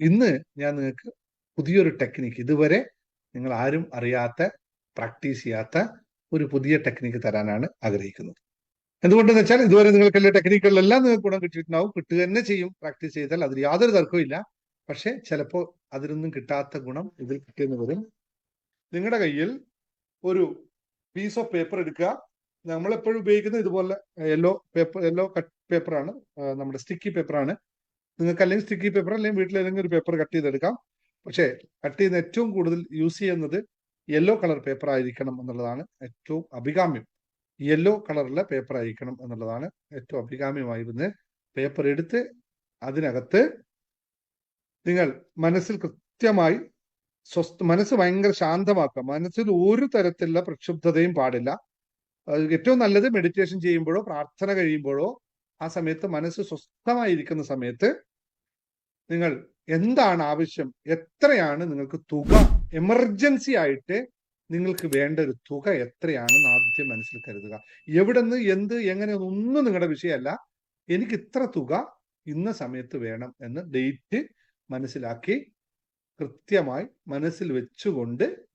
ഇന്ന് ഞാൻ നിങ്ങൾക്ക് പുതിയൊരു ടെക്നിക്ക് ഇതുവരെ നിങ്ങൾ ആരും അറിയാത്ത പ്രാക്ടീസ് ചെയ്യാത്ത ഒരു പുതിയ ടെക്നിക്ക് തരാനാണ് ആഗ്രഹിക്കുന്നത്. എന്തുകൊണ്ടെന്ന് വെച്ചാൽ ഇതുവരെ നിങ്ങൾക്ക് എല്ലാ ടെക്നിക്കുകളിലെല്ലാം നിങ്ങൾക്ക് ഗുണം കിട്ടിയിട്ടുണ്ടാവും. കിട്ടുക തന്നെ ചെയ്യും. പ്രാക്ടീസ് ചെയ്താൽ അതിൽ യാതൊരു തർക്കവും പക്ഷെ ചിലപ്പോൾ അതിലൊന്നും കിട്ടാത്ത ഗുണം ഇതിൽ കിട്ടിയെന്ന് വരും. നിങ്ങളുടെ കയ്യിൽ ഒരു പീസ് ഓഫ് പേപ്പർ എടുക്കുക. നമ്മളെപ്പോഴും ഉപയോഗിക്കുന്നത് ഇതുപോലെ യെല്ലോ പേപ്പർ യെല്ലോ കട്ട് പേപ്പറാണ് നമ്മുടെ സ്റ്റിക്കി പേപ്പറാണ് നിങ്ങൾക്ക് അല്ലെങ്കിൽ സ്റ്റിക്കി പേപ്പർ അല്ലെങ്കിൽ വീട്ടിൽ ഏതെങ്കിലും ഒരു പേപ്പർ കട്ട് ചെയ്തെടുക്കാം. പക്ഷേ കട്ട് ചെയ്യുന്ന ഏറ്റവും കൂടുതൽ യൂസ് ചെയ്യുന്നത് യെല്ലോ കളർ പേപ്പർ ആയിരിക്കണം എന്നുള്ളതാണ് ഏറ്റവും അഭികാമ്യം. യെല്ലോ കളറിലെ പേപ്പർ ആയിരിക്കണം എന്നുള്ളതാണ് ഏറ്റവും അഭികാമ്യമായിരുന്നത് പേപ്പർ എടുത്ത് അതിനകത്ത് നിങ്ങൾ മനസ്സിൽ കൃത്യമായി സ്വസ്ഥ മനസ്സ് ഭയങ്കര ശാന്തമാക്കുക. മനസ്സിൽ ഒരു തരത്തിലുള്ള പ്രക്ഷുബ്ധതയും പാടില്ല. ഏറ്റവും നല്ലത് മെഡിറ്റേഷൻ ചെയ്യുമ്പോഴോ പ്രാർത്ഥന കഴിയുമ്പോഴോ ആ സമയത്ത് മനസ്സ് സ്വസ്ഥമായിരിക്കുന്ന സമയത്ത് നിങ്ങൾ എന്താണ് ആവശ്യം? എത്രയാണ് നിങ്ങൾക്ക് തുക? എമർജൻസി ആയിട്ട് നിങ്ങൾക്ക് വേണ്ട ഒരു തുക എത്രയാണെന്ന് ആദ്യം മനസ്സിൽ കരുതുക. എവിടെ നിന്ന് എന്ത് എങ്ങനെ ഒന്നും നിങ്ങളുടെ വിഷയമല്ല. എനിക്ക് ഇത്ര തുക ഇന്ന സമയത്ത് വേണം എന്ന് ഡേറ്റ് മനസ്സിലാക്കി കൃത്യമായി മനസ്സിൽ വെച്ചുകൊണ്ട്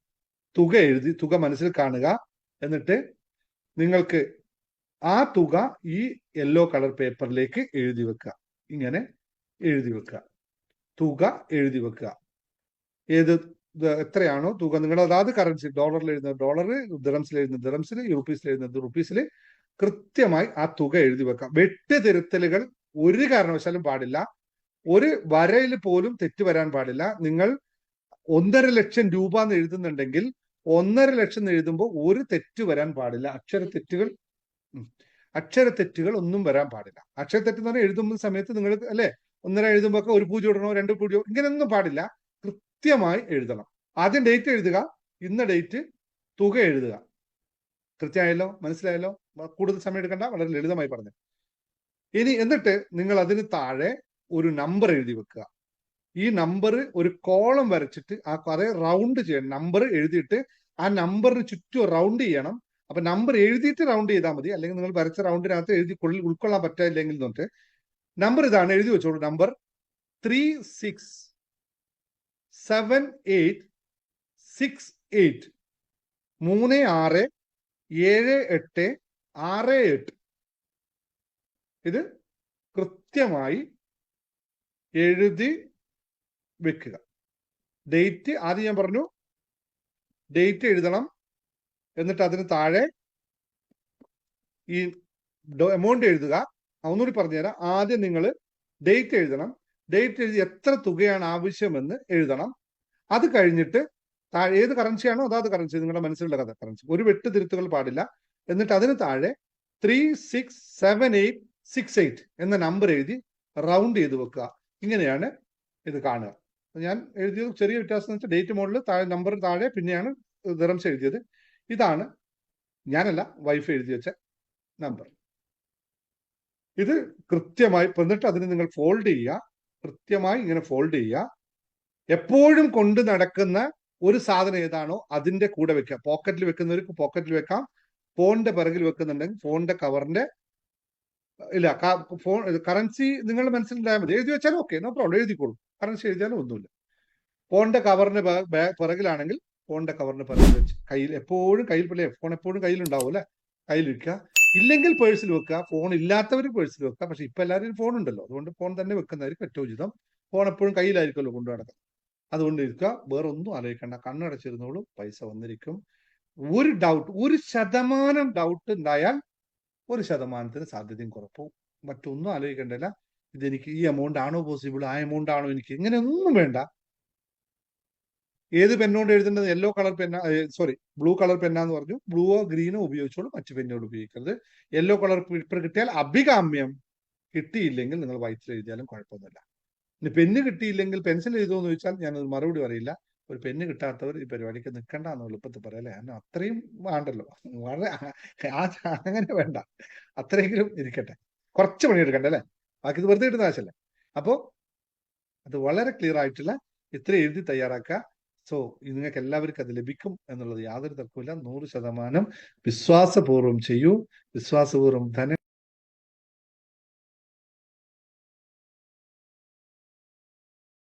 തുക എഴുതി തുക മനസ്സിൽ കാണുക. എന്നിട്ട് നിങ്ങൾക്ക് ആ തുക ഈ യെല്ലോ കളർ പേപ്പറിലേക്ക് എഴുതി വെക്കുക. ഇങ്ങനെ എഴുതി വെക്കുക. തുക എഴുതി വെക്കുക. ഏത് എത്രയാണോ തുക? നിങ്ങൾ അതാത് കറൻസി ഡോളറിൽ എഴുതുന്ന ഡോളർ ദിറംസിൽ എഴുതുന്ന ദിറംസിൽ റുപ്പീസിൽ എഴുതുന്നത് റുപ്പീസിൽ കൃത്യമായി ആ തുക എഴുതി വെക്കുക. വെട്ട് തിരുത്തലുകൾ ഒരു കാരണവശാലും പാടില്ല. ഒരു വരയിൽ പോലും തെറ്റ് വരാൻ പാടില്ല. നിങ്ങൾ ഒന്നര ലക്ഷം രൂപ എന്ന് എഴുതുന്നുണ്ടെങ്കിൽ ഒന്നര ലക്ഷം എഴുതുമ്പോൾ ഒരു തെറ്റ് വരാൻ പാടില്ല. അക്ഷര തെറ്റുകൾ അക്ഷര തെറ്റുകൾ ഒന്നും വരാൻ പാടില്ല. അക്ഷരത്തെറ്റ് എന്ന് പറഞ്ഞാൽ എഴുതുമ്പോൾ സമയത്ത് നിങ്ങൾ അല്ലെ ഒന്നര എഴുതുമ്പോൾ ഒക്കെ ഒരു പൂജ ഇടണോ രണ്ട് പൂജ ഇങ്ങനെയൊന്നും പാടില്ല. കൃത്യമായി എഴുതണം. ആദ്യം ഡേറ്റ് എഴുതുക ഇന്ന ഡേറ്റ് തുക എഴുതുക. കൃത്യമായല്ലോ? മനസ്സിലായല്ലോ? കൂടുതൽ സമയം എടുക്കണ്ട വളരെ ലളിതമായി പറഞ്ഞു. ഇനി എന്നിട്ട് നിങ്ങൾ അതിന് താഴെ ഒരു നമ്പർ എഴുതി വെക്കുക. ഈ നമ്പർ ഒരു കോളം വരച്ചിട്ട് ആ കുറെ റൗണ്ട് ചെയ്യണം. നമ്പർ എഴുതിയിട്ട് ആ നമ്പറിന് ചുറ്റും റൗണ്ട് ചെയ്യണം. അപ്പൊ നമ്പർ എഴുതിയിട്ട് റൗണ്ട് ചെയ്താൽ മതി. അല്ലെങ്കിൽ നിങ്ങൾ വരച്ച റൗണ്ടിനകത്ത് എഴുതി ഉൾക്കൊള്ളാൻ പറ്റില്ലെങ്കിൽ എന്നിട്ട് നമ്പർ ഇതാണ് എഴുതി വെച്ചോളൂ. Number three six seven eight six eight മൂന്ന് ആറ് ഏഴ് എട്ട് ആറ് എട്ട്. ഇത് കൃത്യമായി എഴുതി വെക്കുക. ഡേറ്റ് ആദ്യം ഞാൻ പറഞ്ഞു. ഡേറ്റ് എഴുതണം. എന്നിട്ട് അതിന് താഴെ ഈ എമൗണ്ട് എഴുതുക. ഒന്നുകൂടി പറഞ്ഞുതരാം. ആദ്യം നിങ്ങൾ ഡേറ്റ് എഴുതണം. ഡേറ്റ് എഴുതി എത്ര തുകയാണ് ആവശ്യമെന്ന് എഴുതണം. അത് കഴിഞ്ഞിട്ട് താഴെ ഏത് കറൻസിയാണോ അതാത് കറൻസി നിങ്ങളുടെ മനസ്സിലുള്ള കഥ കറൻസി ഒരു വെട്ട് തിരുത്തുകൾ പാടില്ല. എന്നിട്ട് അതിന് താഴെ three six seven eight six eight എന്ന നമ്പർ എഴുതി റൗണ്ട് ചെയ്ത് വെക്കുക. ഇങ്ങനെയാണ് ഇത് കാണുക. ഞാൻ എഴുതിയത് ചെറിയ വ്യത്യാസം എന്ന് വെച്ചാൽ ഡേറ്റ് മോഡിൽ താഴെ നമ്പർ താഴെ പിന്നെയാണ് ദിറംസ് എഴുതിയത് ഇതാണ് ഞാനല്ല വൈഫ് എഴുതി വെച്ച നമ്പർ ഇത് കൃത്യമായി എന്നിട്ട് അതിന് നിങ്ങൾ ഫോൾഡ് ചെയ്യുക. കൃത്യമായി ഇങ്ങനെ ഫോൾഡ് ചെയ്യുക. എപ്പോഴും കൊണ്ട് നടക്കുന്ന ഒരു സാധനം ഏതാണോ അതിന്റെ കൂടെ വെക്കുക. പോക്കറ്റിൽ വെക്കുന്നവർക്ക് പോക്കറ്റിൽ വെക്കാം. ഫോണിന്റെ പിറകിൽ വെക്കുന്നുണ്ടെങ്കിൽ ഫോണിന്റെ കവറിന്റെ ഇല്ല ഫോൺ കറൻസി നിങ്ങൾ മനസ്സിലായാൽ മതി. എഴുതി വെച്ചാലും ഓക്കെ നോ പ്രോബ്ലം എഴുതിക്കോളൂ. കറൻസി എഴുതിയാലും ഒന്നുമില്ല. ഫോണിന്റെ കവറിന്റെ പിറകിലാണെങ്കിൽ ഫോണിന്റെ കവറിന് പറഞ്ഞു വെച്ച് കയ്യിൽ എപ്പോഴും കയ്യിൽ പിള്ളേ ഫോൺ എപ്പോഴും കയ്യിലുണ്ടാവും അല്ലെ? കയ്യിൽ വെക്കുക ഇല്ലെങ്കിൽ പേഴ്സിൽ വെക്കുക. ഫോൺ ഇല്ലാത്തവർ പേഴ്സിൽ വെക്കുക. പക്ഷെ ഇപ്പൊ എല്ലാവരും ഫോൺ ഉണ്ടല്ലോ. അതുകൊണ്ട് ഫോൺ തന്നെ വെക്കുന്നതായിരിക്കും ഏറ്റവും ഉചിതം ഫോൺ എപ്പോഴും കയ്യിലായിരിക്കുമല്ലോ കൊണ്ടു നടക്കുക. അതുകൊണ്ട് ഇരിക്കുക. വേറെ ഒന്നും ആലോചിക്കണ്ട. കണ്ണടച്ചിരുന്നോളും. പൈസ വന്നിരിക്കും. ഒരു ഡൗട്ട് ഒരു ശതമാനം ഡൗട്ട് ഉണ്ടായാൽ ഒരു ശതമാനത്തിന് സാധ്യതയും കുറപ്പും. മറ്റൊന്നും ആലോചിക്കേണ്ടല്ല ഇതെനിക്ക് ഈ എമൗണ്ട് ആണോ പോസിബിൾ ആ എമൗണ്ട് ആണോ എനിക്ക്? ഇങ്ങനെയൊന്നും വേണ്ട. ഏത് പെന്നുകൊണ്ട് എഴുതേണ്ടത്? യെല്ലോ കളർ പെന്ന സോറി ബ്ലൂ കളർ പെന്നാന്ന് പറഞ്ഞു. ബ്ലൂവോ ഗ്രീനോ ഉപയോഗിച്ചോളൂ. മറ്റു പെന്നുകൾ ഉപയോഗിക്കരുത്. യെല്ലോ കളർ പേപ്പർ കിട്ടിയാൽ അഭികാമ്യം. കിട്ടിയില്ലെങ്കിൽ നിങ്ങൾ വൈറ്റിൽ എഴുതിയാലും കുഴപ്പമൊന്നുമില്ല. ഇനി പെന്ന് കിട്ടിയില്ലെങ്കിൽ പെൻസിൽ എഴുതുമെന്ന് ചോദിച്ചാൽ അത് മറുപടി പറയില്ല. ഒരു പെന്ന് കിട്ടാത്തവർ ഈ പരിപാടിക്ക് നിൽക്കണ്ട എന്ന് എളുപ്പത്തിൽ പറയല്ലേ കാരണം അത്രയും വേണ്ടല്ലോ. വളരെ അങ്ങനെ വേണ്ട. അത്രയെങ്കിലും ഇരിക്കട്ടെ. കുറച്ച് പണിയെടുക്കണ്ടേ അല്ലേ? ബാക്കി ഇത് വെറുതെ ഇടുന്ന ആവശ്യമല്ലേ. അപ്പോ അത് വളരെ ക്ലിയർ ആയിട്ടുള്ള ഇത്ര എഴുതി തയ്യാറാക്കുക. സോ നിങ്ങൾക്ക് എല്ലാവർക്കും അത് ലഭിക്കും എന്നുള്ളത് യാതൊരു തർക്കമില്ല നൂറ് ശതമാനം വിശ്വാസപൂർവം ചെയ്യൂ. വിശ്വാസപൂർവം ധന